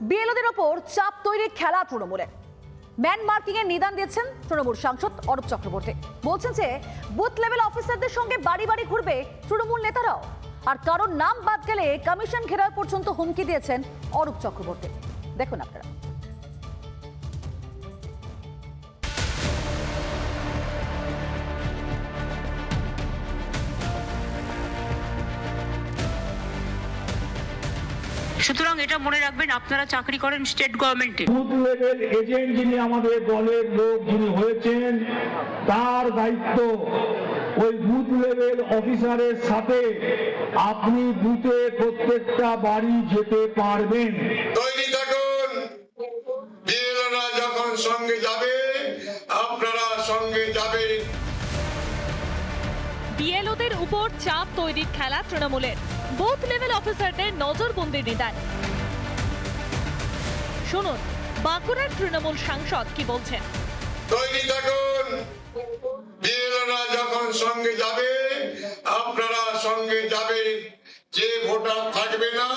বিএলওদের ওপর চাপ তৈরি খেলা তৃণমূলে। ম্যান মার্কিং এর নিদান দিয়েছেন তৃণমূল সাংসদ অরূপ চক্রবর্তী। বলছেন যে, বুথ লেভেল অফিসারদের সঙ্গে বাড়ি বাড়ি ঘুরবে তৃণমূল নেতারাও। আর কারোর নাম বাদ গেলে কমিশন ঘেরাও পর্যন্ত হুমকি দিয়েছেন অরূপ চক্রবর্তী। দেখুন আপনারা। সুতরাং এটা মনে রাখবেন আপনারা চাকরি করেন স্টেট গভর্নমেন্টে বুথ লেভেল এজেন্ট যিনি আমাদের দলের লোক যিনি হয়েছেন তার দায়িত্ব ওই বুথ লেভেল অফিসারের সাথে আপনি বুথে প্রত্যেকটা বাড়ি যেতে পারবেন। তৈরি থাকুন। বিএলরা যখন সঙ্গে যাবে আপনারা সঙ্গে যাবেন। বিএলওদের উপর চাপ তৈরির খেলা তৃণমূলের। বুথ লেভেল অফিসারদের নজরবন্দির নিদান শুনুন, বাঁকুড়ার তৃণমূল সাংসদ কি বলছেন? তৈরি থাকুন যখন সঙ্গে যাবে, আপনারা সঙ্গে যাবেন। যে ভোটার থাকবে না,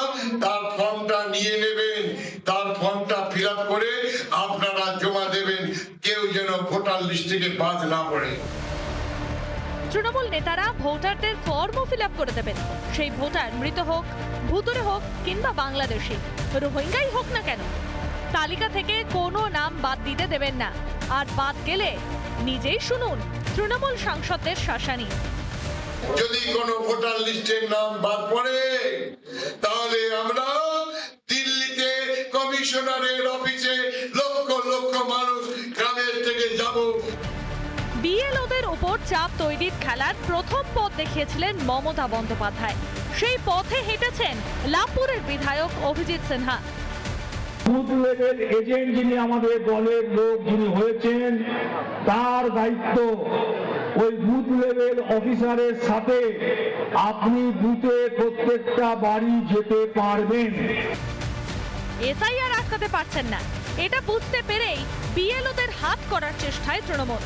তার ফর্মটা নিয়ে নেবেন। তার ফর্মটা ফিল করে আপনারা জমা দেবেন। কেউ যেন ভোটার লিস্ট থেকে বাদ না পড়ে। তৃণমূল নেতারা ভোটারদের ফর্ম ফিল আপ করে দেবেন। সেই ভোটার মৃত হোক ভুতুরে হোক কিংবা বাংলাদেশি, রোহিঙ্গাই হোক না কেন, তালিকা থেকে কোনো নাম বাদ দিতে দেবেন না। আর বাদ গেলে নিজেই শুনুন তৃণমূল সাংসদদের শাসানি। যদি কোনো ভোটার লিস্টের নাম বাদ পড়ে, তাহলে আমরা দিল্লিতে কমিশনারের অফিসে বিএলওদের উপর চাপ তৈরির খেলার প্রথম পথ দেখিয়েছিলেন মমতা বন্দ্যোপাধ্যায়। সেই পথে হেঁটেছেন লাভপুরের বিধায়ক Abhijit Sinha. Booth level agent যিনি আমাদের দলের লোক যিনি হয়েছেন তার দায়িত্ব ওই বুথ লেভেল অফিসারের সাথে আপনি বুথে প্রত্যেকটা বাড়ি যেতে পারবেন। এসআইআর আটকাতে পারছেন না। এটা বুঝতে পেরেই বিএলওদের হাত করার চেষ্টায় তৃণমূল।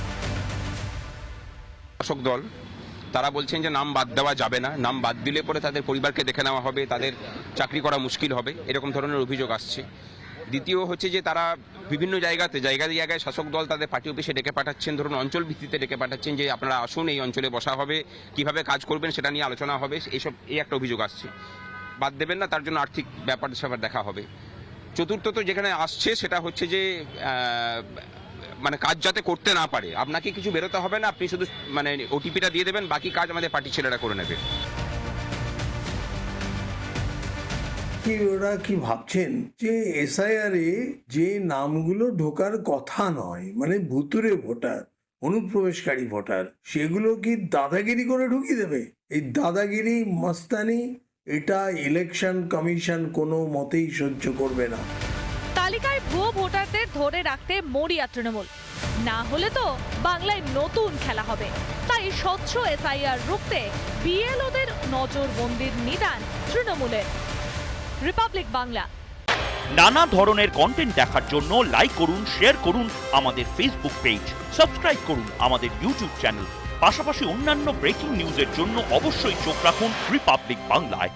শাসক দল, তারা বলছেন যে নাম বাদ দেওয়া যাবে না। নাম বাদ দিলে পরে তাদের পরিবারকে দেখে নেওয়া হবে, তাদের চাকরি করা মুশকিল হবে, এরকম ধরনের অভিযোগ আসছে। দ্বিতীয় হচ্ছে যে তারা বিভিন্ন জায়গাতে, জায়গায় জায়গায় শাসক দল তাদের পার্টি অফিসে ডেকে পাঠাচ্ছেন। ধরুন অঞ্চল ভিত্তিতে ডেকে পাঠাচ্ছেন যে আপনারা আসুন, এই অঞ্চলে বসা হবে, কীভাবে কাজ করবেন সেটা নিয়ে আলোচনা হবে, এইসব, এই একটা অভিযোগ আসছে। বাদ দেবেন না, তার জন্য আর্থিক ব্যাপার স্যাপার দেখা হবে। চতুর্থত যেখানে আসছে সেটা হচ্ছে যে মানে কাজ যাতে করতে না পারে। আপনাকে কিছু বেরোতে হবে না, আপনি শুধু মানে ওটিপিটা দিয়ে দেবেন, বাকি কাজ আমাদের পার্টির ছেলেরা করে নেবে। কি ওরা কি ভাবছেন? যে এসআইআর যে নামগুলো ঢোকার কথা নয় মানে ভুতুরে ভোটার, অনুপ্রবেশকারী ভোটার, সেগুলো কি দাদাগিরি করে ঢুকিয়ে দেবে? এই দাদাগিরি, মস্তানি, এটা ইলেকশন কমিশন কোনো মতেই সহ্য করবে না। তালিকায় ভুয়ো ভোটারদের ধরে রাখতে মরিয়া তৃণমূল। না হলে তো বাংলায় নতুন খেলা হবে। তাই স্বচ্ছ এসআইআর রুখতে বিএলওদের নজরবন্দির নিদান তৃণমূলের। রিপাবলিক বাংলা। নানা ধরনের কন্টেন্ট দেখার জন্য লাইক করুন শেয়ার করুন আমাদের ফেসবুক পেজ সাবস্ক্রাইব করুন আমাদের ইউটিউব চ্যানেল পাশাপাশি অন্যান্য ব্রেকিং নিউজের জন্য অবশ্যই চোখ রাখুন রিপাবলিক বাংলায়